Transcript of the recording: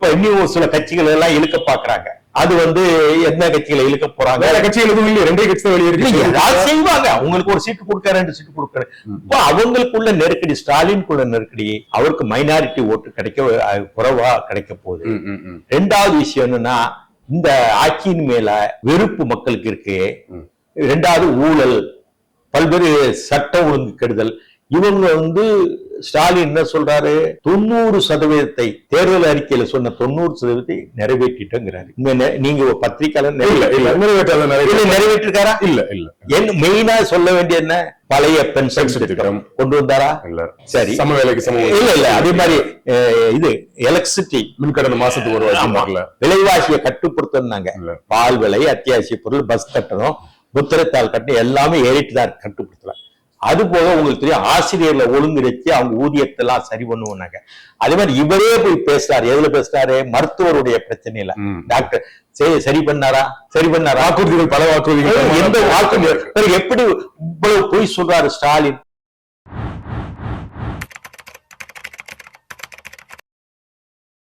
இப்ப இன்னும் சில கட்சிகள் எல்லாம் இழுக்க பாக்குறாங்க. அது வந்து எந்த கட்சிகளை இழுக்க போறாங்க? வேற கட்சிகள் எதுவும் இல்லையே. ரெண்டே கட்சி தான் வெளியே இல்ல, இருக்கு ஏதாவது செய்வாங்க? உங்களுக்கு ஒரு சீட்டு கொடுக்க ரெண்டு சீட்டு கொடுக்க. இப்போ அவங்களுக்குள்ள நெருக்கடி ஸ்டாலினுக்குள்ள நெருக்கடி அவருக்கு மைனாரிட்டி ஓட்டு கிடைக்க குறைவா கிடைக்க போகுது. ரெண்டாவது விஷயம் என்னன்னா இந்த ஆட்சியின் மேல வெறுப்பு மக்களுக்கு இருக்கு. ரெண்டாவது ஊழல் பல்வேறு சட்ட ஒழுங்கு கெடுதல் இவங்க வந்து ஸ்டாலின் என்ன சொல்றாரு? தொண்ணூறு சதவீதத்தை தேர்தல் அறிக்கையில சொன்ன தொண்ணூறு சதவீதத்தை நிறைவேற்றிட்டோங்கிறாரு. நீங்க இல்ல, நிறைவேற்றிருக்காரா? இல்ல இல்ல என்ன மெயினா சொல்ல வேண்டிய என்ன? பழைய பென்ஷன் திட்டம். கொண்டு வந்தாரா? இல்ல. சரி. சம வேலைக்கு சம இல்ல இல்ல. அதே மாதிரி இது எலக்ட்ரிசிட்டி மின்கடன் மாசத்துக்கு ஒரு. வரல விலைவாசியை கட்டுப்படுத்தினாங்க பால் விலை அத்தியாவசிய பொருள் பஸ் கட்டணம். முத்திரத்தாள் கட்டணம் எல்லாமே ஏறிட்டு தான் இருக்கு, கட்டுப்படுத்தல. அது போக உங்களுக்கு தெரியும் ஆசிரியர்ல ஒழுங்கு வச்சு அவங்க ஊதியத்தை எல்லாம் சரி பண்ணுவோம்னாங்க அதே மாதிரி இவரே போய் பேசுறாரு. எதுல பேசுறாரு? மருத்துவருடைய பிரச்சனையில. டாக்டர் சரி சரி பண்ணாரா? சரி பண்ணாரா? வாக்குறுதிகள் பல வாக்குறுதிகள் எந்த வாக்கு? பிறகு எப்படி இவ்வளவு பொய் சொல்றாரு ஸ்டாலின்?